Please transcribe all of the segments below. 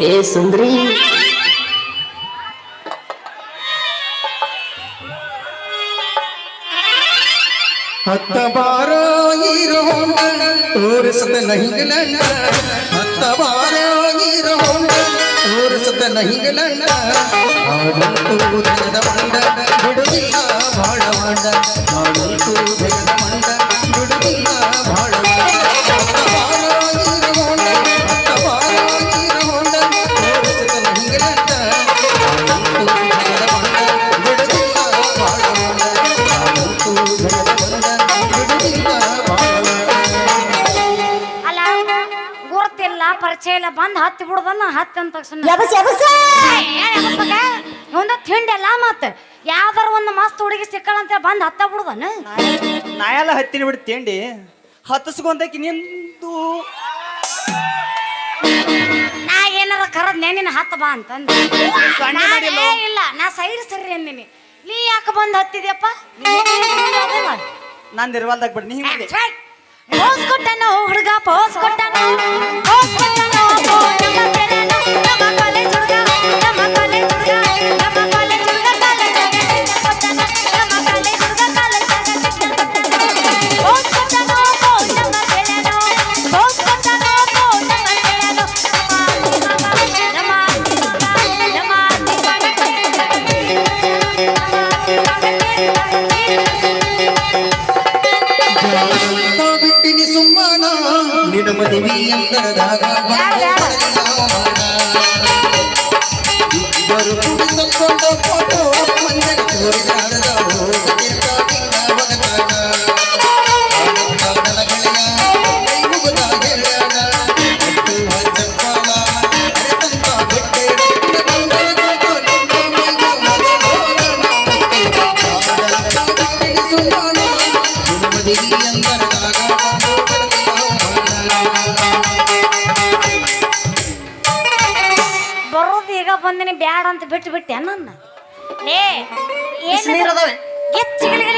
ಏ ಸುಂದ್ರಿ. ಹತ್ತ ಬಾರ ಹೀರೋ ತೋರಿಸದ ನಹಿಗಳಣ್ಣ ಹತ್ತ ಬಾರ ಹೀರೋ ತೋರಿಸದ ನಹಿಗಳಣ್ಣ ಆಡಂತೂ ತೆಗೆದ ಮಂಡ ಬಿಡುವುದಿಲ್ಲ ಬಾಳ ಮಂಡ ಬಂದ್ ಹತ್ತಿ ಬಿಡುದನ್ನ ಹತ್ತಿ ಅಂತ ತಕ್ಷಣ. ಎಬಸ್ ಎಬಸ್! ಒಂದು ತಿಂಡಿ ಅಲ್ಲ ಮತ್ತ ಯಾವ್ದಾರ ಒಂದು ಮಸ್ತ್ ಹುಡುಗಿ ಸಿಕ್ಕಳಂತ ಬಂದ್ ಹತ್ತ ಬಿಡುದನ? ನಾ ಎಲ್ಲ ಹತ್ತಿನ ಬಿಟ್ಟು ತಿಂಡಿ. ಹತ್ತಿಸ್ಕೊಂಡಾಕಿ ನಿಂದು. ನಾ ಏನಾರ ಕರದ್ ನಿನ್ನ ಹತ್ತ ಬಾ ಅಂತಂದ. ಸಣ್ಣ ಮಾಡಿಲ್ಲ. ಇಲ್ಲ ನಾ ಸೈಡ್ ಸರಿ ಅಂದಿನಿ. ನೀ ಯಾಕೆ ಬಂದ್ ಹತ್ತಿದ್ಯಪ್ಪ? ನಾನು ನಿರ್ವಾಲ್ದಾಗ ಬಿಟ್ಟು ನೀ ಹಿಂಗೆ ಪೋಸ್ ಕೊಟ್ಟನ ಹುಡುಗ ಪೋಸ್ ಕೊಟ್ಟನು ಪೋಸ್ ಕೊಟ್ಟನು ನಮ್ಮ ಕಾಲೇಜ್ ಹುಡುಗ ನಮ್ಮ ಕಾಲೇಜ್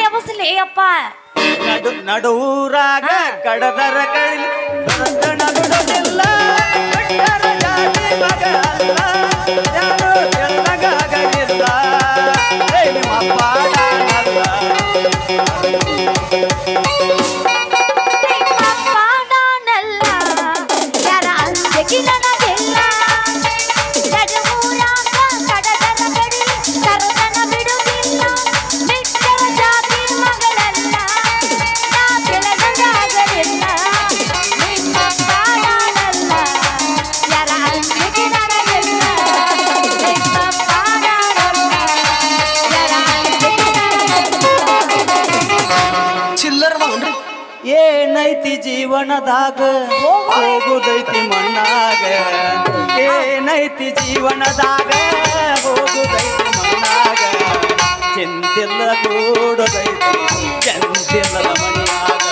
ಎಬಸ್ಲಿ ಅಪ್ಪ. ನಡು ನಡುರಾಗ ಕಡದರ ಕಳಿ ಏನೈತಿ ಜೀವನದಾಗ ಹೋಗುದೈತಿ ಮಣ್ಣಾಗ. ಏನೈತಿ ಜೀವನದಾಗ ಹೋಗುದೈತಿ ಮಣ್ಣಾಗ. ಚಿಂತಿಲ್ಲ ಕೂಡುದೈತಿ ಚಂದಿಲ್ಲ ಮಣ್ಣಾಗ.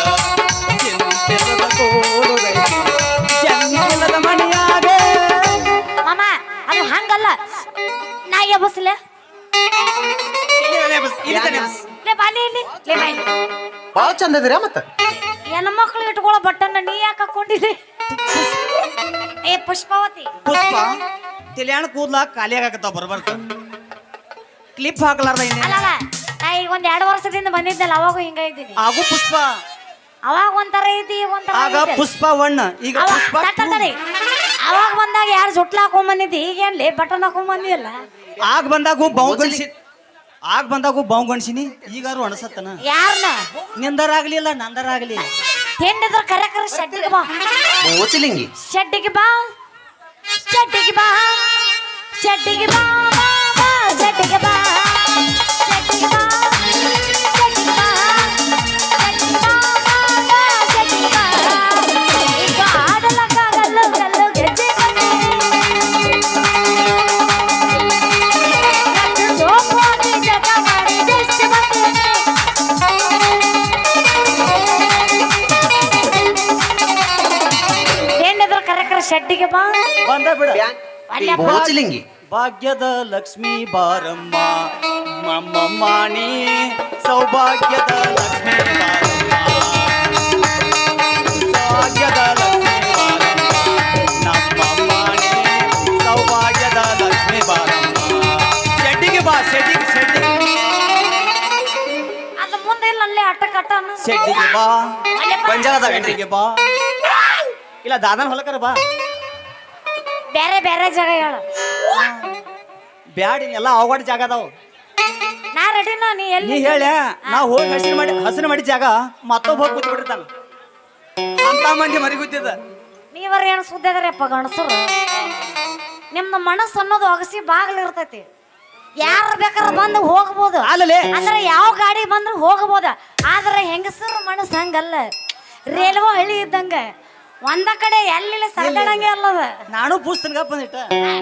ಚಿಂತಿಲ್ಲ ಕೂಡುದೈತಿ ಚಂತಿಲ್ಲದ ಮಣಿಯಾಗ ಮಾಮ ಅದು ಹಂಗಲ್ಲ. ನಾ ಎಬ್ಬಸಲೆ ಇಲ್ಲಿ ಬಾಲಿ ಇಲ್ಲಿ. ಬಾಲಿ. ಭಾಳ ಚಂದ ಮತ್ತ? ಹೆಣ್ಣು ಮಕ್ಳು ಇಟ್ಕೊಳ್ಳೋ ಬಟ್ಟನ್ನ ನೀ ಯಾಕೆ ಹಾಕೊಂಡಿದ್ದೆ ಏ ಪುಷ್ಪಾವತಿ. ಪುಷ್ಪ ತಿಳಿಯಾಣ ಕೂದ್ಲ ಖಾಲಿ ಆಗತ್ತಾವ ಬರ್ಬರ್ತ ಕ್ಲಿಪ್ ಹಾಕ್ಲಾರ್ದ ಇನ್ನೇ ಅಲ್ಲ ಅಲ್ಲ, ನಾ ಈಗ ಒಂದ್ ಎರಡು ವರ್ಷದಿಂದ ಬಂದಿದ್ದಲ್ಲ ಅವಾಗ ಹಿಂಗ ಇದ್ದೀನಿ ಆಗು ಪುಷ್ಪ. ಅವಾಗ ಒಂಥರ ಐತಿ ಈಗ ಒಂಥರ ಆಗ ಐತಿ. ಪುಷ್ಪ ಒಣ್ಣ ಈಗ ಅವಾಗ ಪುಷ್ಪ ತಡ್ ತಡ್ ತಡಿ. ಅವಾಗ ಬಂದಾಗ ಯಾರು ಜೊಟ್ಲ ಹಾಕೊಂಡ್ ಈಗ ಈಗೇನ್ಲಿ ಬಟನ್ ಹಾಕೊಂಡ್ ಬಂದಿಲ್ಲ ಆಗ ಬಂದಾಗ ಬಾವು ಆಗ ಬಂದಾಗ ಬಾವು ಗಣಸಿನಿ ಈಗಾರು ಅಣಸತ್ತನ. ಯಾರನ್ನ ನಿಂದರಾಗ್ಲಿಲ್ಲ ನಂದರಾಗ್ಲಿ. ತಿಂಡಿದ್ರ ಕರೆ ಕರೆ ಶೆಡ್ಡಿಗೆ ಬಾ. ಓಚಲಿಂಗಿ. ಶೆಡ್ಡಿಗೆ ಬಾ. ಶೆಡ್ಡಿಗೆ ಬಾ. ಶೆಡ್ಡಿಗೆ ಬಾ ಬಾ, ಬಾ, ಶೆಡ್ಡಿಗೆ ಬಾ. ಶೆಡ್ಡಿಗೆ ಬಾ. ಬಂಗಾರ ಶೆಡ್ಡಿಗೆ ಬಾ. ಬಂದ ಬಿಡ. ಅಲ್ಲೇ ಬೋಚಲಿಂಗಿ ಭಾಗ್ಯದ ಲಕ್ಷ್ಮಿ ಬಾರಮ್ಮ ನಮ್ಮಮ್ಮ ನೀ. ಸೌಭಾಗ್ಯದ ಲಕ್ಷ್ಮಿ ಬಾರಮ್ಮ ಸೌಭಾಗ್ಯದ ಲಕ್ಷ್ಮಿ ಬಾರಮ್ಮ. ನಮ್ಮಮ್ಮ ನೀ ಸೌಭಾಗ್ಯದ ಲಕ್ಷ್ಮಿ ಬಾರಮ್ಮ ಶೆಡ್ಡಿಗೆ ಬಾ. ಶೆಡ್ಡಿಗೆ ಶೆಡ್ಡಿಗೆ ಅದು ಮುಂದೆ ಇಲ್ಲ ಅಲ್ಲೇ ಅಟ್ಟ ಕಟ್ಟ ಶೆಡ್ಡಿಗೆ ಬಾ ಅಲ್ಲೇ ಬಾ. ಶೆಡ್ಡಿಗೆ ಬಾ. ಇಲ್ಲ ದಾದನ ಹೊಲಕರ ಬಾ. ಬೇರೆ ಬೇರೆ ಜಾಗ ಹೇಳ. ಬ್ಯಾಡಿ ಎಲ್ಲ ಅವಘಡ ಜಾಗ ಅದಾವ. ನಾ ರೆಡಿ ನೀ ನೀ ಎಲ್ಲಿ ಹೇಳ ನಾ ಹೋಗಿ ಹಸಿರು ಮಾಡಿ ಹಸಿರು ಮಾಡಿ ಜಾಗ ಮತ್ತೊಬ್ಬ ಹೋಗಿ ಕೂತ್ಬಿಡ್ತಾನ ಅಂತ ಮಂದಿ ಮರಿ ಕೂತಿದ್ದ ನೀವರ ಏನು ಸುದ್ದಿ ಅದರಪ್ಪ ಗಣಸರು ನಿಮ್ದು ಮನಸ್ಸು ಅನ್ನೋದು ಅಗಸಿ ಬಾಗಿಲು ಇರ್ತೈತಿ. ಯಾರು ಬೇಕಾದ್ರೆ ಬಂದು ಹೋಗ್ಬೋದು. ಅಲ್ಲಲೇ. ಅಂದ್ರೆ ಯಾವ ಗಾಡಿ ಬಂದ್ರು ಹೋಗ್ಬೋದ. ಆದ್ರೆ ಹೆಂಗಸರ ಮನಸ್ಸು ಹಂಗಲ್ಲ. ರೇಲ್ವೆ ಹಳ್ಳಿ ಇದ್ದಂಗ. ಒಂದ ಕಡೆ ಎಲ್ಲಿಲ್ಲ ಸರ್ಗಡಂಗೆ ಅಲ್ಲದ. ನಾನು ಪೂಸ್ತನ್ಗ ಬಂದಿಟ್ಟ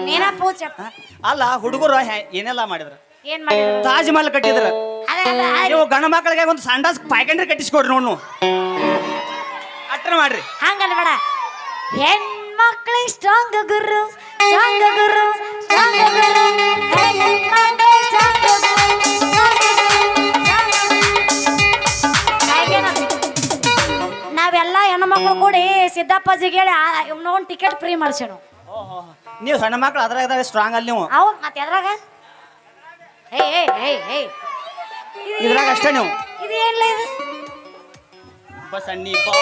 ನೀನ ಪೂಚಪ್ಪ ಅಲ್ಲ ಹುಡುಗರು ಏನೆಲ್ಲ ಮಾಡಿದ್ರ? ಏನ್ ಮಾಡಿದ್ರು? ತಾಜ್ ಮಹಲ್ ಕಟ್ಟಿದ್ರ ನೀವು ಗಂಡ ಮಕ್ಕಳಿಗೆ ಒಂದು ಸಂಡಾಸ್ ಪಾಯ್ಕಂಡ್ರಿ ಕಟ್ಟಿಸ್ಕೊಡ್ರಿ ನೋಡ್ ಅಟ್ರ ಮಾಡ್ರಿ. ಹಂಗಲ್ಲ ಬೇಡ. ಹೆಣ್ಮಕ್ಳು ಸ್ಟ್ರಾಂಗ್ ಗುರು ಸ್ಟ್ರಾಂಗ್ ಗುರು ಸ್ಟ್ರಾಂಗ್ ಗುರು. ಹೆಣ್ಮಕ್ಳು ಸ್ಟ್ರಾಂಗ್ ಗುರು. ಕೂಡಿ ಸಿದ್ದಪ್ಪಾಜಿಗೆ ಹೇಳಿ ಇನ್ನೊಂದು ಟಿಕೆಟ್ ಫ್ರೀ ಮಾಡ್ಸೇನು ನೀವು ಸಣ್ಣ ಮಕ್ಳು ಅದ್ರಾಗ ಸ್ಟ್ರಾಂಗ್ ಅಲ್ಲಿ ನೀವು. ಅವ್ ಮತ್ತೆ ಅದ್ರಾಗ ಹೇ ಹೇ ಹೇ ಹೇ ಇದ್ರಾಗ ಅಷ್ಟೇ ನೀವು. ಇದು ಏನಿಲ್ಲ ಇದು? ಬಸಣ್ಣಿ ಬಾ.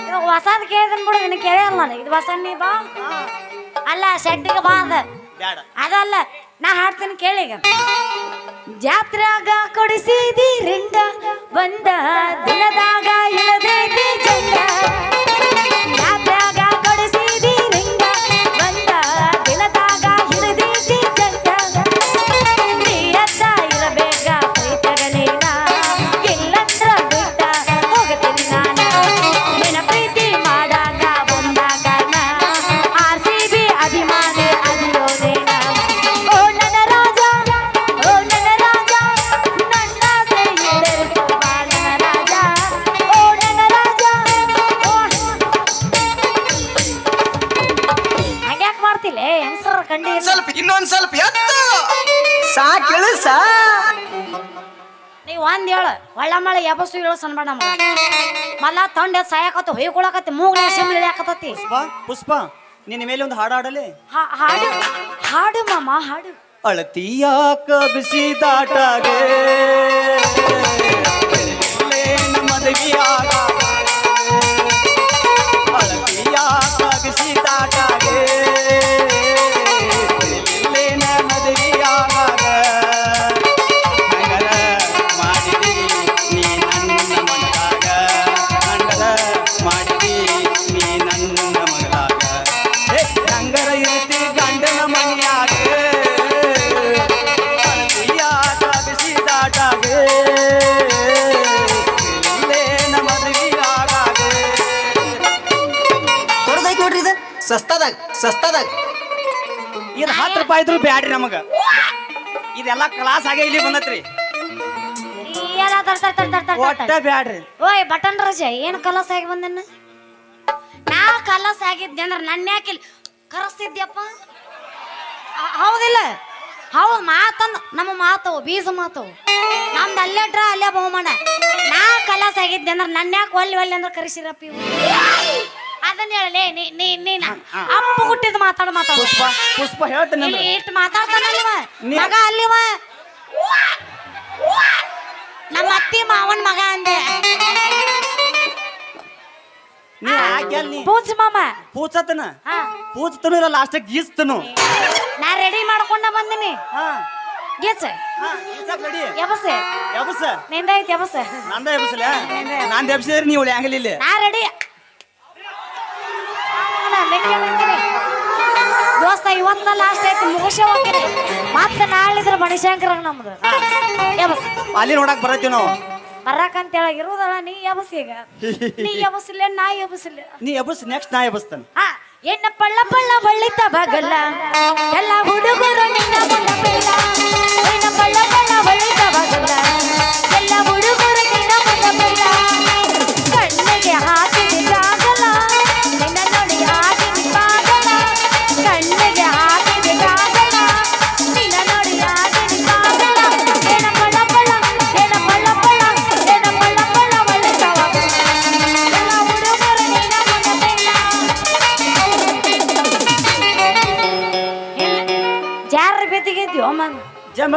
ಇದು ಹೊಸದ್ ಕೇಳಿದನ್ ಬಿಡು ನಿನ್ನ ಕೇಳಲ್ಲ ನಾನು. ಇದು ಬಸಣ್ಣಿ ಬಾ. ಅಲ್ಲ ಶೆಡ್ಡಿಗೆ ಬಾ ಅಂದ. ಅದಲ್ಲ ನಾ ಹಾಡ್ತೇನೆ ಕೇಳಿಗ ಜಾತ್ರಾಗ ಕೊಡಿಸಿದಿ ರಿಂಗ ಬಂದ ದಿನದಾಗ ಇಳದೇ ಜಾತ್ರಾಗ ಮಳೆ ಹೇಳೋ ಸಣ್ಣ ಮಲ್ಲ ತಂಡ ಸಾಯಕತ್ತ ಹೊಯ್ಕೊಳಕತ್ತೆ ಮೂಗ್ನ ಸಿಮ್ಲಿ ಹಾಕತತಿ. ಪುಷ್ಪ ಪುಷ್ಪ ನಿನ್ನ ಮೇಲೆ ಒಂದು ಹಾಡು ಹಾಡಲಿ. ಹಾಡು ಹಾಡು ಮಾಮ ಹಾಡು. ಅಳತಿಯ ಬಿಸಿ ದಾಟಾಗೆ ಮದವಿಯಾಗ ರೂಪಾಯಿ ಇದ್ರು ಬ್ಯಾಡ್ರಿ ನಮಗ. ಇದೆಲ್ಲ ಕ್ಲಾಸ್ ಆಗೇ ಇಲ್ಲಿ ಬಂದತ್ರಿ. ಎಲ್ಲ ಒಟ್ಟ. ಬ್ಯಾಡ್ರಿ. ಓಯ್ ಬಟನ್ ರಜ ಏನು ಕಲಸ ಆಗಿ ಬಂದನ್ನ ನಾ ಕಲಸ ಆಗಿದ್ದೆ ಅಂದ್ರೆ ನನ್ನ ಯಾಕೆ ಕರೆಸ್ತಿದ್ಯಪ್ಪ? ಹ- ಹೌದಿಲ್ಲ. ಹೌದು ಮಾತಂದ್ ನಮ್ಮ ಮಾತವು ಬೀಜ ಮಾತವು. ನಮ್ದು ಅಲ್ಲೇ ಡ್ರಾ ಅಲ್ಲೇ ಬಹುಮಾನ. ನಾ ಕಲಸ ಆಗಿದ್ದೆ ಅಂದ್ರೆ ನನ್ನ ಯಾಕೆ ಒಲ್ಲಿ ಒಲ್ಲಿ ಅಂದ್ರೆ ಕರೆಸಿರಪ್ಪ ಇವು ಅದನ್ನ ಹೇಳಲೇ ನೀ ನೀ ನೀನ ಅಪ್ಪ ಹುಟ್ಟಿದ ಮಾತಾಡ ಮಾತಾಡ. ಪುಷ್ಪ ಪುಷ್ಪ ಹೇಳ್ತೀನಿ ಇಲ್ಲಿ ಇಷ್ಟು ಮಾತಾಡ್ತಾನಲ್ವ ನೀ- ಮಗ ಅಲ್ಲಿವ. ನಮ್ಮ ಅತ್ತಿ ಮಾವನ್ ಮಗ ಅಂದೆ. ನೀ ಯಾಕೆ ಅಲ್ಲಿ? ಪೂಜ್ ಮಾಮ. ಪೂಚತನ ಹಾ. ಪೂಚತನು ಇಲ್ಲ ಲಾಸ್ಟ್ ಗೀಸ್ತನು ನಾ ರೆಡಿ ಮಾಡ್ಕೊಂಡ ಬಂದಿನಿ. ಹಾ. ಗೀಚ್. ಹಾ ಗೀಚಕ್ ready. ಎಬಸೆ ಎಬ್ಸ ನಿಂದ ಐತಿ ಎಬಸೆ ನಂದ ಎಬ್ಸಲ ನಾನ್ ಎಬ್ಸಿದ್ರೆ ನೀವು ಹ್ಯಾಂಗಲಿಲ್ಲ ನಾ ರೆಡಿ ದೋಸ್ತ ಇವತ್ತ ಲಾಸ್ಟ್ ಐತಿ ಮುಗಿಸೇ ಹೋಗ್ತೀನಿ ಮತ್ತೆ ನಾಳಿದ್ರ ಮಣಿಶಂಕರ ನಮ್ದು. ಎಬಸ್. ಅಲ್ಲಿ ನೋಡಕ್ ಬರತ್ತೀವಿ ನಾವು. ಬರಕಂತ ಹೇಳಿ ಇರುದಲ್ಲ ನೀ ಎಬಸ್ ಈಗ. ನೀ ಎಬಸಿಲ್ಲ ನಾ ಎಬಸಿಲ್ಲ ನೀ ಎಬ್ಸ್ ನೆಕ್ಸ್ಟ್ ನಾ ಎಬ್ಸ್ತಾನೆ ಹಾ ಎನ್ನ ಪಳ್ಳ ಪಳ್ಳ ಬಳ್ಳಿತ ಬಗಲ್ಲ ಎಲ್ಲ ಹುಡುಗರು ನಿನ್ನ ಮುಂದ ಬೆಲ್ಲ ಎನ್ನ ಪಳ್ಳ ಪಳ್ಳ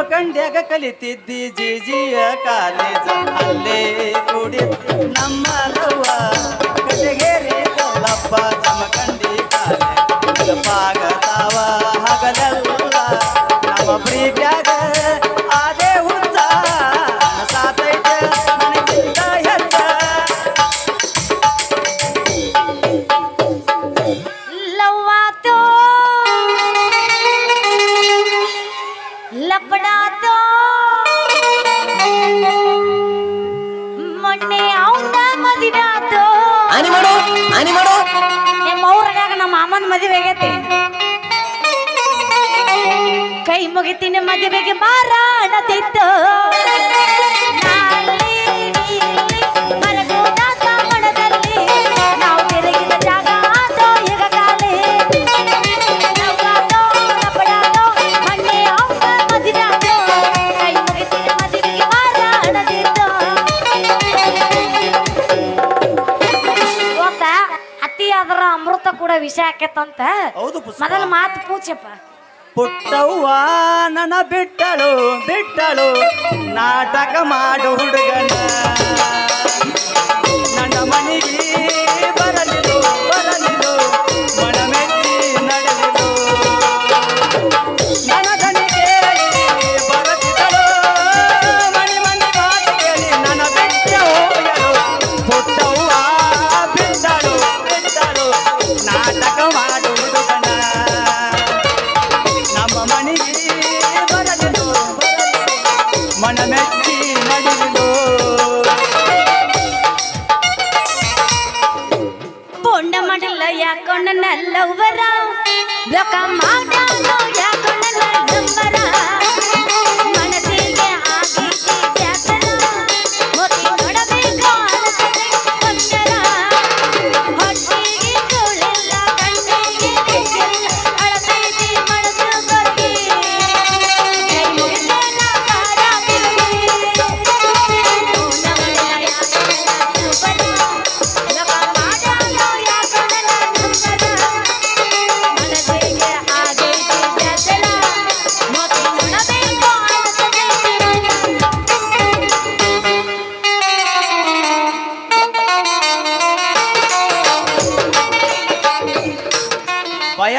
ಜಮಖಂಡ್ಯಾಗ ಕಲಿತಿದ್ದಿ ಜಿಜಿಯ ಕಾಲೇಜ ಅಲ್ಲೇ ಕೂಡಿ ನಮ್ಮ ಕಲ್ಲಪ್ಪ ಜಮಖಂಡಿ ಆಕೇತಂತ ಹೌದು ಪುಷ್ಪ. ಮೊದಲ ಮಾತು ಪೂಜೆಪ್ಪ ಪುಟ್ಟವ್ವ ನನ್ನ ಬಿಟ್ಟಳು ಬಿಟ್ಟಳು. ನಾಟಕ ಮಾಡು ಹುಡುಗನ. ನನ್ನ ಮನೆಗೆ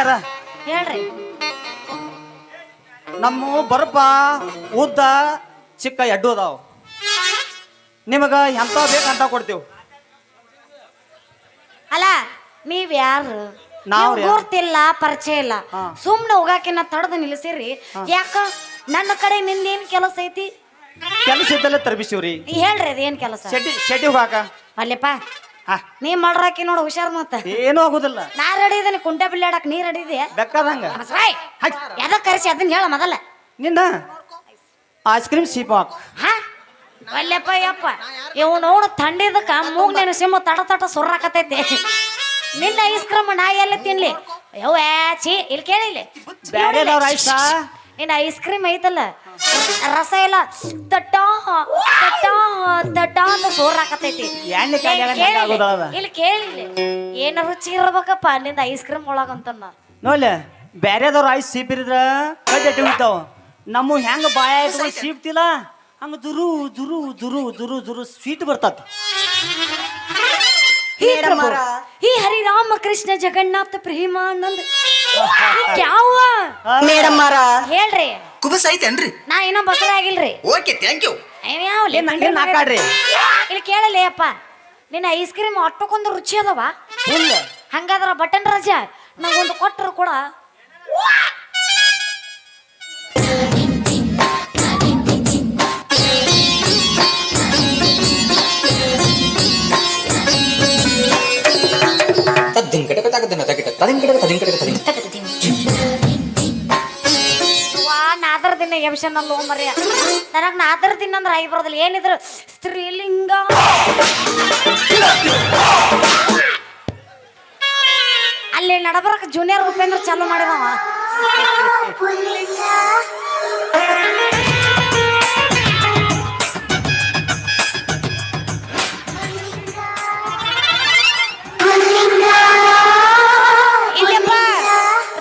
ಬಯರ ಹೇಳ್ರಿ. ನಮ್ಮ ಬರ್ಪ ಉದ್ದ ಚಿಕ್ಕ ಎಡ್ಡು ಅದಾವ. ನಿಮಗ ಎಂತ ಬೇಕಂತ ಕೊಡ್ತೇವ್. ಅಲ್ಲ ನೀವ್ ಯಾರು? ನಾವ್ ಯಾರು? ಗುರ್ತಿಲ್ಲ ಪರಿಚಯ ಇಲ್ಲ. ಹಾ. ಸುಮ್ನೆ ಹೋಗಾಕಿನ ತಡದ ನಿಲ್ಸಿರಿ. ಯಾಕ? ನನ್ನ ಕಡೆ ನಿಂದೇನ್ ಕೆಲಸ ಐತಿ? ಕೆಲಸ ಇದ್ದಲ್ಲೇ ತರಬಿಸಿವ್ರಿ. ಹೇಳ್ರಿ ಅದೇನ್ ಕೆಲಸ? ಶೆಟ್ಟಿ ಶೆಟ್ಟಿ ಹೋಗಾಕ. ಅಲ್ಲಪ್ಪ ನೀ ಮಾಡ್ರಾಕಿ ನೋಡು ಹುಷಾರ್ ಮತ್ತ. ಏನೂ ಆಗುದಿಲ್ಲ. ನಾ ರೆಡಿ ಇದ್ದೀನಿ ಕುಂಟೆ ಬಿಲ್ಲಾಡಕ್ ನೀ ರೆಡಿ ಇದೆಯಾ? ಬೆಕ್ಕದಂಗ ಕರೆಸಿ ಅದನ್ನ ಹೇಳ ಮೊದಲ. ನಿನ್ನ ಐಸ್ ಕ್ರೀಮ್ ಸೀಪ್ ಹಾಕ್. ಹಾ? ಅಲ್ಲಪ್ಪ ಯಪ್ಪ. ಇವ್ ನೋಡು ಥಂಡಿದಕ್ಕ ಮೂಗ್ ನೆನ ಸಿಂಹ ತಡ ತಟ ಸುರ್ರಾಕತೈತಿ ನಿನ್ನ ಐಸ್ ಕ್ರೀಮ್ ನಾ ಎಲ್ಲ ತಿನ್ಲಿ? ಯವ್ವ ಛೀ ಇಲ್ಲಿ ಕೇಳಿಲ್ಲ ಬ್ಯಾರೆದವ್ರ ಐಸಾ. ನಿನ್ನ ಐಸ್ ಕ್ರೀಮ್ ಐತಲ್ಲ. ರಸ ಎಲ್ಲ ತಟ್ಟ ತಟ್ಟ ತಟ್ಟ ಅಂತ ಸೋರ್ರಾಕತೈತಿ ಎಣ್ಣೆ. ಇಲ್ಲಿ ಕೇಳಿಲ್ಲ. ಏನ ರುಚಿ ಇರ್ಬೇಕಪ್ಪ ಅಲ್ಲಿಂದ ಐಸ್ ಕ್ರೀಮ್ ಒಳಗಂತ ನೋಲ್ ಬ್ಯಾರೆದವ್ರ ಐಸ್ ಸೀಪಿರಿದ್ರ ಕಡ್ಡಿ ಉಳಿತಾವ ನಮ್ಮ ಹೆಂಗ ಬಾಯ ಇಟ್ಕೊಂಡು ಸೀಪ್ತಿಲ್ಲ ಹಂಗ ದುರು ದುರು ದುರು ದುರು ದುರು ಸ್ವೀಟ್ ಬರ್ತತಿ. ಹೇ ಪ್ರಭು, ಈ ಹರಿರಾಮ ಕೃಷ್ಣ ಜಗನ್ನಾಥ ಪ್ರೇಮಾನಂದ. ಯಾವ ಮೇಡಮ್ ಮಾರ ಹೇಳ್ರಿ. ಕುಬಸ್ ಐತೇನ್ರಿ? ನಾ ಏನೋ ಬಸಳೆ ಆಗಿಲ್ರಿ. ಓಕೆ ಥ್ಯಾಂಕ್ ಯು ಏನ್ ಏನ್ ಹಾಕಾಡ್ರಿ ಇಲ್ಲಿ ಕೇಳಲೇ ಅಪ್ಪ. ನಿನ್ನ ಐಸ್ ಕ್ರೀಮ್ ಅಟ್ಟಕ್ಕೊಂದು ರುಚಿ ಅದಾವ. ಫುಲ್ ಹಂಗಾದ್ರ ಬಟನ್ ರಜಾ ನಂಗೊಂದು ಕೊಟ್ಟರು ಕೂಡ. ತದ್ದಿನ ಕಟಕ ತಗದಿನ ತಗಿಟ ತದಿನ ಕಟಕ ತದಿನ ಕಟಕ ತದಿನ ದಿನ ಎಬ್ಸನ್ ಅಲ್ಲೋ ಮರ್ಯ ನನಗ್ ನಾ ಅಂದ್ರೆ ಐ ಬರೋದಿಲ್ಲ. ಏನಿದ್ರು ಸ್ತ್ರೀಲಿಂಗ. ಅಲ್ಲಿ ನಡಬರಕ್ ಜೂನಿಯರ್ ಉಪೇಂದ್ರ ಚಾಲು ಮಾಡಿದವ.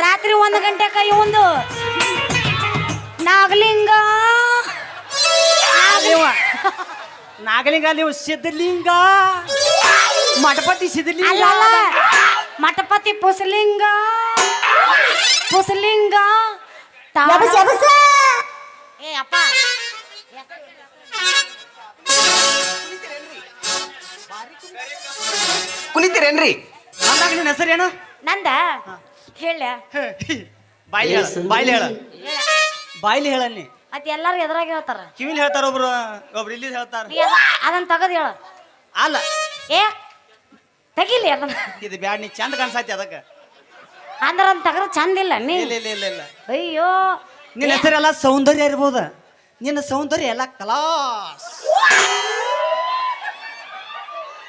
ರಾತ್ರಿ ಒಂದು ಕೈ ಒಂದು ನಾಗಲಿಂಗ ನೀವು ಸಿದ್ಧಲಿಂಗ. ಮಠಪತಿ ಸಿದ್ಧಲಿಂಗ. ಅಲ್ಲ ಅಲ್ಲ ಮಠಪತಿ ಪುಸಲಿಂಗ. ಪುಸಲಿಂಗ. ತಾಳ- ಏ ಅಪ್ಪ. ಕುಣಿತೀರೇನ್ರಿ? ಅಂದಾಗ ನಿನ್ನ ಹೆಸರೇನು? ನಂದ? ಹೇಳ. ಬಾಯ್ಲಿ ಹೇಳ ಬಾಯ್ಲಿ ಹೇಳ. ಬಾಯ್ಲಿ ಹೇಳಲ್ಲಿ ಮತ್ ಎಲ್ಲಾರು ಎದ್ರಾಗ ಹೇಳ್ತಾರ. ಕಿವಿಲ್ ಹೇಳ್ತಾರ ಒಬ್ರು ಒಬ್ರು ಇಲ್ಲಿ ಹೇಳ್ತಾರ. ನೀ ಅದ- ಅದನ್ನ ತಗದ್ ಹೇಳ. ಅಲ್ಲ. ಏ ತೆಗಿಲಿ ಅದನ್ನ. ಇದು ಬ್ಯಾಡ್ ನೀ ಚಂದ ಕಾಣಿಸತಿ ಅದಕ್ಕೆ. ಅಂದ್ರ ಅದನ್ನ ತಗದ್ ಚಂದ ಇಲ್ಲ ನೀ. ಇಲ್ಲ ಇಲ್ಲ ಇಲ್ಲ ಇಲ್ಲ. ಅಯ್ಯೋ. ನಿನ್ನ ಹೆಸರೆಲ್ಲ ಸೌಂದರ್ಯ ಇರ್ಬೋದ? ನಿನ್ನ ಸೌಂದರ್ಯ ಎಲ್ಲ ಕಲಾಸ್.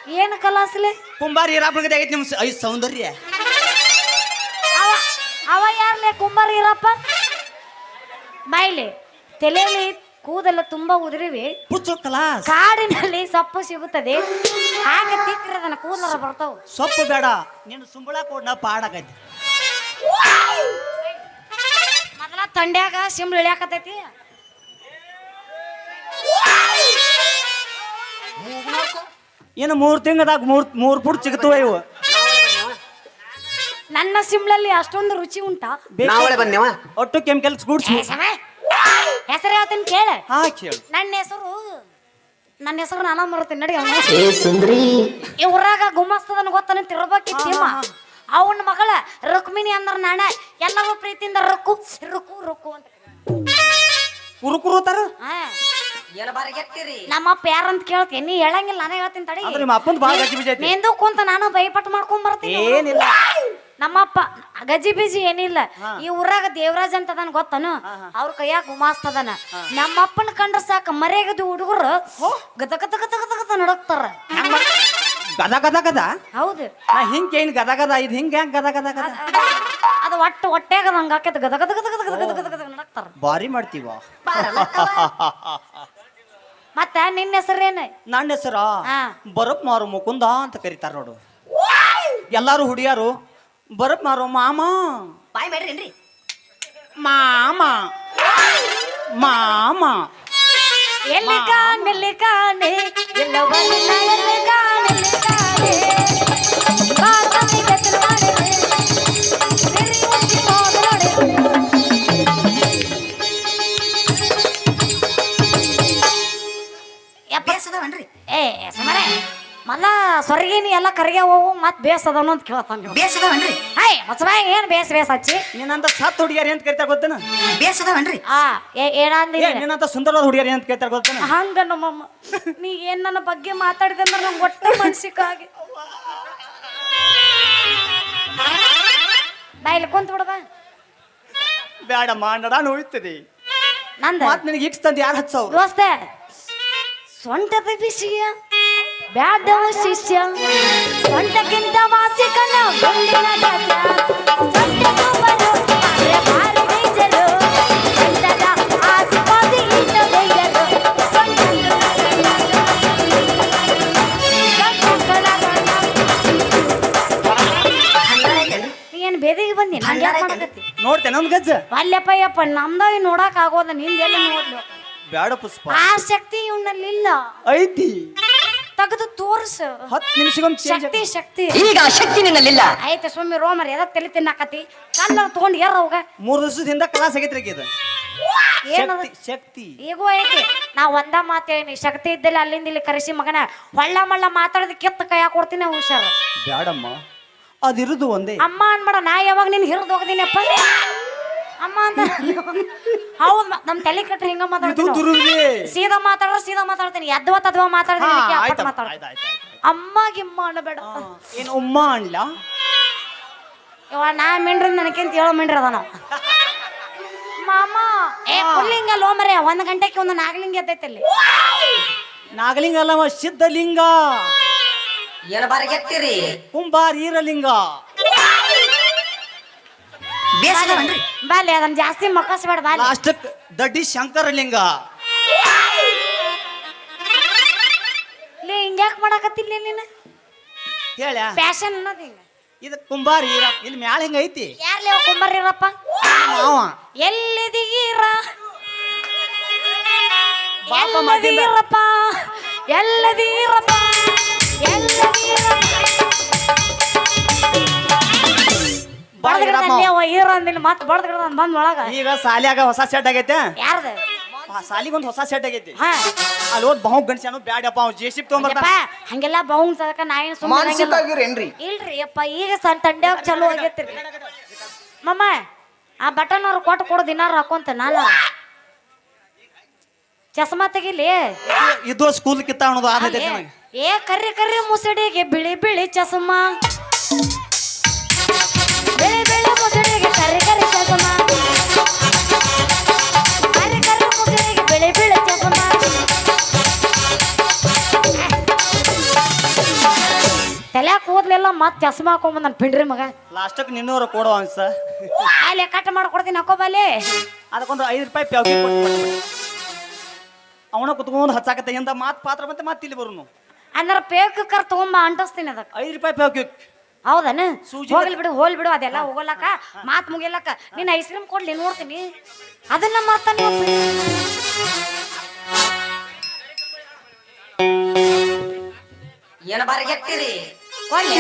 ಏನು ಕಲಾಸ್ಲೆ ಕುಂಬಾರಿ ಇರಾಪಗದೆ ಆಗೈತಿ ನಿಮ್ಮ ಸ- ಐ ಸೌಂದರ್ಯ. ಅವ ಅವ ಯಾರ್ಲೆ ಕುಂಬಾರ ಇರಪ್ಪ? ಬಾಯ್ಲಿ. ತಲೆಯಲ್ಲಿ ಕೂದಲು ತುಂಬಾ ಉದುರಿವಿ ಪುಚ್ಚು ಕಲಾಸ್ ಕಾಡಿನಲ್ಲಿ ಸೊಪ್ಪು ಸಿಗುತ್ತದೆ. ಹಾಗೆ ತಿಕ್ಕ್ರೆ ಅದನ್ನ ಕೂದಲರ ಬರ್ತಾವ. ಸೊಪ್ಪು ಬೇಡ ನೀನು ಸುಂಬಳ ಕೊಡ್ನ ಪಾಡಾಗೈತಿ. ಪಾಡಾಕೈತಿ ಮೊದಲ ತಂಡ್ಯಾಗ ಸಿಂಬಳ ಇಳಿಯಾಕತೈತಿ ಇನ್ನು ಮೂರು ತಿಂಗದಾಗ ಮೂರ್ ಮೂರ್ ಪುಟ್ ಸಿಗ್ತವ ಇವು. ನನ್ನ ಸಿಂಬಳಲ್ಲಿ ಅಷ್ಟೊಂದು ರುಚಿ ಉಂಟಾ? ನಾವಳೆ ಬನ್ನೇವ ಒಟ್ಟು ಕೆಮಿಕಲ್ಸ್ ಗೂಡ್ಸ್ ಹಾ ಕೇಳು ನನ್ನ ಹೆಸರು ನನ್ನ ಹೆಸರು ನಾನು ಮರ್ತೀನಿ ನಡಿ ಅವ್ನ. ಏ ಸುಂದ್ರಿ. ಈ ಊರಾಗ ಗುಮ್ಮಸ್ತದನ್ ಗೊತ್ತನ ತಿರ್ಬೇಕಿತ್ತಿಮ್ಮ ಅವನ ಮಗಳ ರುಕ್ಮಿಣಿ ಅಂದ್ರ ನಾಣ ಎಲ್ಲರೂ ಪ್ರೀತಿಯಿಂದ ರುಕ್ಕು ರುಕ್ಕು ರುಕ್ಕು ಅಂತ ಕುರುಕುರು ಕುರುತಾರ ಹಾ. ಏನ ಬಾರಿ ಗೆಟ್ಟಿರಿ? ನಮ್ಮಪ್ಪ ಯಾರಂತ ಕೇಳ್ತೀನಿ ನೀ ಹೇಳಂಗಿಲ್ಲ ನಾನೇ ಹೇಳ್ತೀನಿ ತಡಿ. ಅಂದ್ರೆ ನಿಮ್ಮ ಅಪ್ಪಂದು ಬಾಳ ಗಜಿ ಬಿಜಿ ಐತಿ ನಿಂದು ಕುಂತ ನಾನು ಭಯಪಟ್ಟು ಮಾಡ್ಕೊಂಡ್ ಬರ್ತೀನಿ. ಏನಿಲ್ಲ. ನಮ್ಮಪ್ಪ ಗಜಿ ಬಿಜಿ ಏನಿಲ್ಲ ಈ ಊರಾಗ ದೇವರಾಜ್ ಅಂತ ಅದನ್ ಗೊತ್ತನು ಅವ್ರ ಕೈಯಾಗ ಗುಮಾಸ್ತದನ ನಮ್ಮಪ್ಪನ ಕಂಡ್ರ ಸಾಕ ಮರೆಗದು ಹುಡುಗರು ಗದ ಗದ ಗದ ಗದ ಗದ ನಡಕ್ತಾರ ಗದ ಗದ ಗದ ಹೌದು ಹಿಂಗೆ ಏನ್ ಗದ ಗದ ಇದು ಹಿಂಗೆ ಹೆಂಗ್ ಗದ ಗದ ಗದ ಅದು ಒಟ್ಟು ಹೊಟ್ಟೆಗ ನಂಗೆ ಹಾಕೈತೆ ಗದ ಗದ ಗದ ಗದ ಗದ ಗದ ಗದ ನಡಕ್ತಾರ ಬಾರಿ ಮಾಡ್ತೀವ ಮತ್ತ ನಿನ್ನ ಹೆಸರೇನು ನನ್ನ ಹೆಸರ ಬರಪ್ಪ ಬರಪ್ ಮಾರು ಮುಕುಂದ ಅಂತ ಕರೀತಾರ ನೋಡು ಎಲ್ಲಾರು ಹುಡಿಯಾರು ಬರಪ್ ಮಾರು ಮಾಮ ಬಾಯ್ ಮಾಡ್ರೇನ್ರಿ ಮಾಮ ಮಾಮ ಎಲ್ಲಿ ಕಾಣಲಿ ಕಾಣೆ ಎಲ್ಲವನ್ನ ಎಲ್ಲಿ ಕಾಣಲಿ ಕಾಣೆ ಬಾರಮಿ ಗದ್ದಲ ಮಲ್ಲ ಸ್ವರ್ಗಿನಿ ಎಲ್ಲ ಕರಿಗೆ ಹೋಗು ಮತ್ ಬೇಸ್ ಅದನು ಅಂತ ಕೇಳ್ತಾನ ನೀವು. ಬೇಸದವನ್ರಿ ಹೈ ಮಚ್ಚಬಾಯ್ ಏನ್ ಬೇಸ್ ಬೇಸ್ ಹಚ್ಚಿ? ನಿನ್ನಂತ ಸತ್ ಹುಡುಗಿಯರಿ ಅಂತ ಕರಿತಾರ ಬೇಸ್ ಬೇಸದವನ್ರಿ ಆ ಏ- ಏನಂದಿ ನಿನ್ನಂತ ಸುಂದರವಾದ ಹುಡುಗಿಯರಿ ಅಂತ ಕೇಳ್ತಾ ಗೊತ್ತನ? ಹಂಗ ನಮ್ಮಮ್ಮ ನೀ ಏನ್ ನನ್ನ ಬಗ್ಗೆ ಮಾತಾಡಿದೆ ಅಂದ್ರೆ ನಂಗೆ ಒಟ್ಟ ಮನ್ಸಿಕಾಗಿ ಬಾಯಿಲ್ ಕುಂತ ಬಿಡಬ ಬೇಡ ಮಾಡಡ ನೋಯ್ತದೆ. ನಂದ? ಮಾತ್ ನಿನಗೆ ಇಕ್ಸ್ ತಂದು ಯಾರು ಹಚ್ಚವ್ರು? ದೋಸ್ತೆ ಸೊಂಟದ ಬಿಸಿಯ ಬ್ಯಾಡವ ಶಿಷ್ಯ ಸೊಂಟಕ್ಕಿಂತ ವಾಸಿಕನ ಗುಂಡಿನ ದಾಸ ಏನ್ ಬೇದಿಗೆ ಬಂದಿ? ನೋಡ್ತೇನೆ ಗಜ್ಜ. ಅಲ್ಲಪ್ಪ ಯಪ್ಪ ನಮ್ದ ನೋಡಕ್ ಆಗೋದ ನಿಂದೆಲ್ಲ ನೋಡ್ಲು. ಬೇಡ ಪುಷ್ಪ. ಆ ಶಕ್ತಿ ಇವನಲ್ಲಿಲ್ಲ ಐತಿ. ತೆಗೆದು ತೋರ್ಸು. ಹತ್ತು ನಿಮಿಷಕ್ಕೊಮ್ಮೆ ಚೇಂಜ್ ಶಕ್ತಿ ಶಕ್ತಿ. ಈಗ ಆ ಶಕ್ತಿ ನಿನ್ನಲ್ಲಿಲ್ಲ. ಆಯ್ತು ಸ್ವಾಮಿ ರೋಮರ್ ಎದ ತಲೆ ತಿನ್ನಾಕತಿ ಕಲ್ಲ ತಗೊಂಡು ಯಾರ ಅವಾಗ ಮೂರು ದಿವಸದಿಂದ ಕ್ಲಾಸ್ ಆಗೈತ್ರಿ ಇದು. ಏನದು? ಶಕ್ತಿ ಶಕ್ತಿ. ಈಗೂ ಐತಿ. ನಾ ಒಂದ ಮಾತು ಹೇಳಿನಿ ಶಕ್ತಿ ಇದ್ದಲ್ಲಿ ಅಲ್ಲಿಂದ ಇಲ್ಲಿ ಕರೆಸಿ ಮಗನ. ಹೊಳ್ಳ ಮಳ್ಳ ಮಾತಾಡೋದು ಕೆತ್ತ ಕೈ ಕೊಡ್ತೀನಿ ಹುಷಾರು. ಬ್ಯಾಡಮ್ಮ ಅದಿರುದು ಒಂದೇ. ಅಮ್ಮ ಅನ್ಬೇಡ ನಾ ಯಾವಾಗ ನಿನ್ ಹಿರಿದು ಹೋಗದೀನಪ್ಪ? ಅಮ್ಮ ಅಂತ ಹೌದ್ ಮ- ನಮ್ ತಲೆ ಕಟ್ರಿ ಹಿಂಗ ಇದು ಮಾತಾಡ್ತೀನಿ ದುರುವಿ ಸೀದಾ ಮಾತಾಡೋ ಸೀದಾ ಮಾತಾಡ್ತೀನಿ. ಎದ್ವ ತದ್ವ ಹಾ ಮಾತಾಡ್ತೀನಿ ಆಯ್ತು ಮಾತಾಡ್ತೀನಿ. ಆಯ್ತು ಆಯ್ತು ಅಮ್ಮ ಗಿಮ್ಮ ಅನ್ನಬೇಡ ಏನು ಉಮ್ಮ ಅನ್ಲ? ಇವ ನಾ ಮಿಂಡ್ರಿ ನನಗಿಂತ ಹೇಳೋ ಮಿಂಡ್ರಿ ಅದ ನಾವು ಮಾಮ ಏ ಪುಲ್ಲಿಂಗ ಲೋ ಮರೆ ಒಂದ್ ಗಂಟೆಗೆ ಒಂದು ನಾಗಲಿಂಗ ಎದ್ದೈತಿ ಅಲ್ಲಿ. ನಾಗಲಿಂಗ ಅಲ್ಲವ ಸಿದ್ಧಲಿಂಗ. ಏನ ಬಾರಿ ಗೆಟ್ಟಿರಿ ಕುಂಬಾರ ಈರಲಿಂಗ. ಬಾಲಿ ಅದನ್ನ ಜಾಸ್ತಿ ಮಕ್ಕಳಿಸ್ಬೇಡ ಬಾಲೆ ಲಾಸ್ಟಕ್ ದಡ್ಡಿ ಶಂಕರಲಿಂಗ. ಲೇ ಹಿಂಗ್ಯಾಕ್ ಮಾಡಕತ್ತಿಲ್ಲ ನೀನು? ಹೇಳ. ಫ್ಯಾಷನ್ ಅನ್ನೋದು ಹಿಂಗ? ಇದು ಕುಂಬಾರಿ ಇರಪ್ಪ. ಇಲ್ಲಿ ಮ್ಯಾಲ ಹಿಂಗ ಐತಿ? ಯಾರ್ಲೇ ಇರಪ್ಪ? ಮಾವ. ಎಲ್ಲಿದೀರ ಬಾಪ ಮದ್ದಿಂದ. ಎಲ್ಲಿದೀರಪ್ಪ ಎಲ್ಲದೀರಪ್ಪ ಎಲ್ಲದೀರಪ್ಪ ಬಡದ್ ಗಿಡ ಹೀರ ಅಂದಿಲ್ಲ ಮತ್ತೆ ಬಡದ್ ಗಿಡ ಬಂದ್ ಒಳಗ. ಈಗ ಸಾಲಿಯಾಗ ಹೊಸ ಸೆಟ್ ಆಗೈತೆ? ಯಾರ್ದ? ಆ ಸಾಲಿಗೊಂದು ಹೊಸ ಸೆಟ್ ಆಗೈತಿ. ಹಾ. ಅಲ್ಲಿ ಹೋದ್ ಬಹು ಗಣಸ್ಯಾನು ಬ್ಯಾಡಪ್ಪ ಅವ್ನು ಜೆ ಸಿ ಯಪ್ಪ ಹಂಗೆಲ್ಲ ಬಹು ಸದಕ ನಾ ಏನು ಮಾನಸಿಕ ಸುಮ್ಮನೆ ಇಲ್ರಿ ಅಪ್ಪ ಈಗ ಸಣ್ಣ ತಂಡ್ಯಾಗ ಚಲೋ ಆಗೈತಿ ಮಮ್ಮ ಆ ಬಟನ್ ಅವ್ರು ಕೊಟ್ಟು ಕೊಡು ದಿನಾರು ಹಾಕೊಂತ ನಾನು. ಚಸ್ಮಾ ತೆಗಿಲಿ? ಇದು ಸ್ಕೂಲ್ ಕಿತ್ತ ಅನ್ನೋದು ಏ ಕರ್ರಿ ಕರ್ರಿ ಮುಸಡಿಗೆ ಬಿಳಿ ಬಿಳಿ ಚಸ್ಮಾ. ತಲೆ ಕೂದ್ಲೆಲ್ಲ ಮತ್ತೆ ಚಸ್ಮ ಹಾಕೊಂಡ್ ಬಂದ್ ಪಿಂಡ್ರಿ ಮಗ. ಲಾಸ್ಟಕ್ಕೆ ನಿನ್ನೂರು ಕೊಡೋ ಅನ್ಸ. ಅಲ್ಲೇ ಕಟ್ ಮಾಡ್ಕೊಡ್ತೀನಿ ಹಾಕೋಬಲ್ಲಿ ಅದಕ್ಕೊಂದು ಐದು ರೂಪಾಯಿ ಕೊಟ್ಟು ಅವನ ಕುತ್ಕೊಂಡು ಹಚ್ಚಾಕತ್ತ ಎಂದ ಮಾತ್ ಪಾತ್ರ ಮತ್ತೆ ಮತ್ತೆ ಇಲ್ಲಿ ಬರುನು. ಅಂದ್ರೆ ಪೇಕ್ ಕರ್ ತಗೊಂಬ ಅಂಟಿಸ್ತೀನಿ ಅದಕ್ಕೆ. ಐದು ರೂಪಾಯಿ ಪ್ಯಾವ್ಗಿ ಹೌದನ? ಸೂಜಿ ಹೋಗ್ಲಿ ಬಿಡು ಹೋಲ್ ಬಿಡು ಅದೆಲ್ಲ ಹೋಗಲಕ್ಕ. ಮಾತ್ ಮುಗಿಯಲಕ್ಕ. ನೀನ್ ಐಸ್ ಕ್ರೀಮ್ ಕೊಡ್ಲಿ ನೋಡ್ತೀನಿ. ಅದನ್ನ ಮಾತ ಏನ ಬಾರಿ ಗೆಟ್ಟಿರಿ? ಕೊಡ್ಲಿ.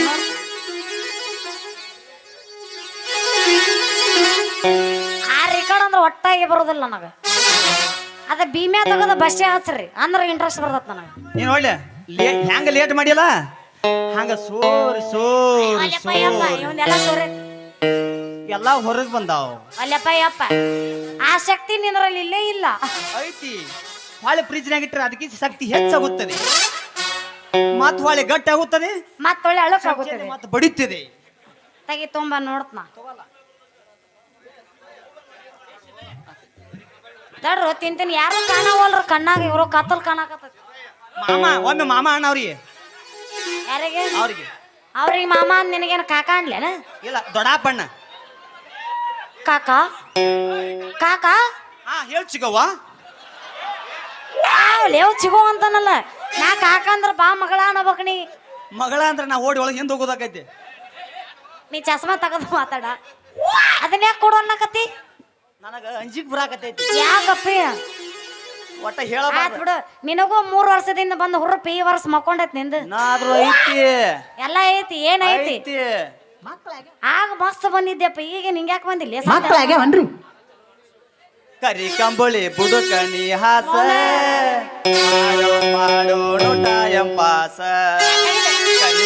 ಆ ರೆಕಾರ್ಡ್ ಅಂದ್ರೆ ಒಟ್ಟಾಗಿ ಬರೋದಿಲ್ಲ ನನಗ. ಅದ ಭೀಮ್ಯಾ ತಗೋದ ಬಸ್ಸೇ ಹಚ್ಚ್ರಿ ಅಂದ್ರೆ ಇಂಟ್ರೆಸ್ಟ್ ಬರ್ತದ ನನಗ. ನೀನ್ ಒಳ್ಳೆ ಲೇಟ್ ಹೆಂಗ ಲೇಟ್ ಮಾಡಿಲ್ಲ ಹಂಗ ಸೋರ್ ಸೋರ್ ಅಲ್ಲಪ್ಪ ಯಪ್ಪ ಸೋರ್. ಇವನ್ನೆಲ್ಲ ಸೋರೆ. ಎಲ್ಲ ಹೊರಗ್ ಬಂದಾವ. ಅಲ್ಲಪ್ಪ ಯಪ್ಪ ಆ ಶಕ್ತಿ ನಿಂದ್ರಲ್ಲಿ ಇಲ್ಲೇ ಇಲ್ಲ. ಐತಿ. ಹೊಳೆ ಫ್ರಿಜ್ನಾಗ ಇಟ್ಟರೆ ಅದಕ್ಕೆ ಶಕ್ತಿ ಹೆಚ್ಚಾಗುತ್ತದೆ. ಮತ್ ಹೊಳೆ ಗಟ್ಟಾಗುತ್ತದೆ ಮತ್ತೊಳ್ಳೆ ಅಳಕಾಗುತ್ತದೆ ಮತ್ತೆ ಬಡಿತದೆ. ತೆಗಿ ತುಂಬ ನೋಡ್ತನ ತಡ್ರು ತಿಂತೀನಿ. ಯಾರು ಕಾಣವಲ್ರ ಕಣ್ಣಾಗ ಇವ್ರು ಕತ್ತಲ್ ಕಾಣಕತ್ತ ಮಾಮ ಒಮ್ಮೆ ಮಾಮ ಅಣ್ಣವ್ರಿ ಯಾರಿಗೆ? ಅವ್ರಿಗೆ. ಅವ್ರಿಗೆ ಮಾಮ ಅಂದ್ ನಿನಗೇನು ಕಾಕ ಅನ್ಲೇನ? ಇಲ್ಲ ದೊಡ್ಡಪ್ಪಣ್ಣ. ಕಾಕ? ಕಾಕ? ಹಾ ಹೇಳ್ ಚಿಗವ್ವ. ಲೇವ್ ಚಿಗೋ ಅಂತಾನಲ್ಲ? ನಾ ಕಾಕ ಅಂದ್ರ ಬಾ ಮಗಳ ಅನ್ನಬೇಕಣಿ ನೀ. ಮಗಳ ಅಂದ್ರೆ ನಾ ಓಡಿ ಒಳಗೆ ಹಿಂದೆ ಹೋಗೋದಾಗೈತಿ ನೀ ಚಸ್ಮಾ ತಗದು ಮಾತಾಡ. ಅದನ್ನ ಯಾಕೆ ಕೊಡು ಅನ್ನಕತ್ತಿ? ನನಗ ಅಂಜಿಕ್ ಬರಾಕತ್ತೈತಿ. ಯಾಕಪ್ಪಿ? ಒಟ್ಟ ಆತ್ ಹೇಳಬಾರ್ದು ಬಿಡು. ನಿನಗೂ ಮೂರ್ ವರ್ಷದಿಂದ ಬಂದು ಹುರುಪ್ ಈ ವರ್ಷ ಮಕ್ಕೊಂಡೈತಿ ನಿಂದು. ನಾದ್ರೂ ಐತಿ. ಎಲ್ಲ ಐತಿ ಏನ್ ಐತಿ? ಐತಿ. ಆಗ ಮಸ್ತ್ ಬಂದಿದ್ದೆಪ್ಪ ಈಗ ನಿಂಗೆ ಯಾಕೆ ಬಂದಿಲ್ಲ? ಮಕ್ಕಳಾಗ್ಯಾವನ್ರಿ ಕರಿ ಕಂಬಳಿ ಬುಡುಕಣಿ ಹಾಸ. ಮಾಡೋ ಮಾಡೋ ನೋಟ ಎಂಪಾಸ ಕರಿ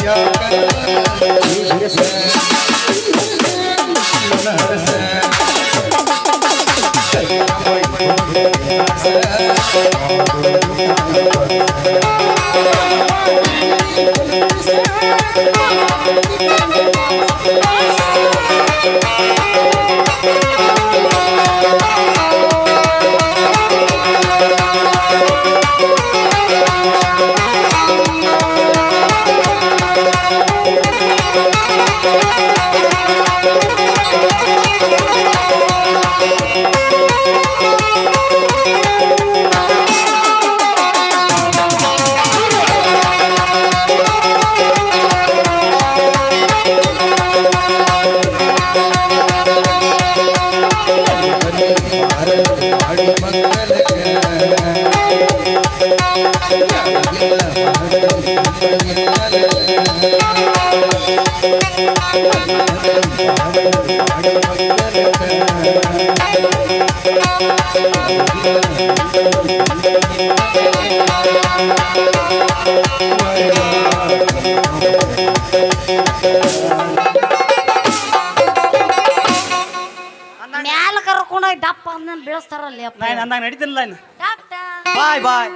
ಮ್ಯಾಲ ನಡೀತಿಲ್ಲ ಇನ್ನು. ಡಾಕ್ಟರ್ ಬಾಯ್ ಬಾಯ್